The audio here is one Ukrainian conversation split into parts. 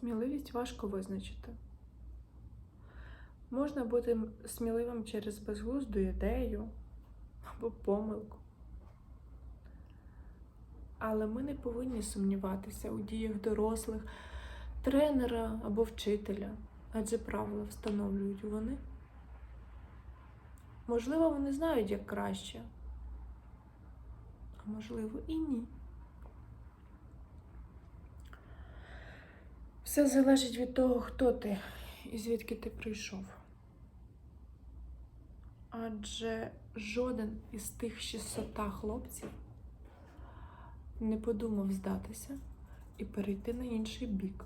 Сміливість важко визначити. Можна бути сміливим через безглузду ідею або помилку. Але ми не повинні сумніватися у діях дорослих, тренера або вчителя, адже правила встановлюють вони. Можливо, вони знають, як краще, а можливо, і ні. Все залежить від того, хто ти і звідки ти прийшов. Адже жоден із тих 600 хлопців не подумав здатися і перейти на інший бік,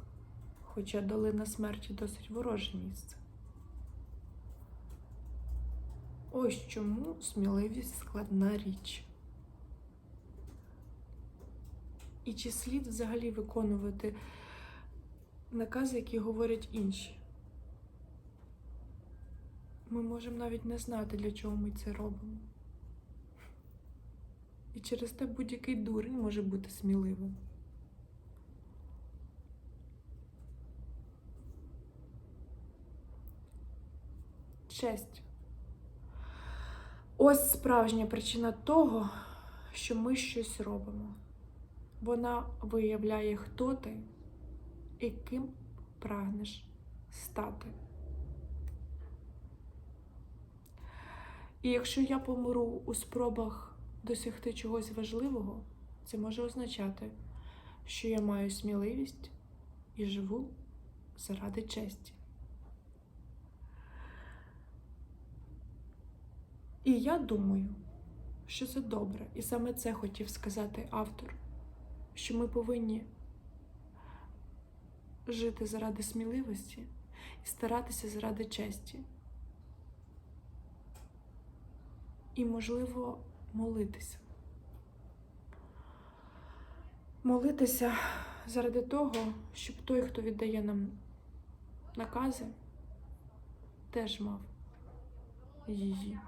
хоча долина смерті досить вороже місце. Ось чому сміливість складна річ. І чи слід взагалі виконувати накази, які говорять інші? Ми можемо навіть не знати, для чого ми це робимо. І через те будь-який дурень може бути сміливим. Честь. Ось справжня причина того, що ми щось робимо. Вона виявляє, хто ти і ким прагнеш стати. І якщо я помру у спробах досягти чогось важливого, це може означати, що я маю сміливість і живу заради честі. І я думаю, що це добре, і саме це хотів сказати автор, що ми повинні жити заради сміливості і старатися заради честі. І, можливо, молитися. Молитися заради того, щоб той, хто віддає нам накази, теж мав її.